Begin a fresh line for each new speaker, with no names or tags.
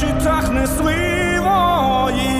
щитах несли вої,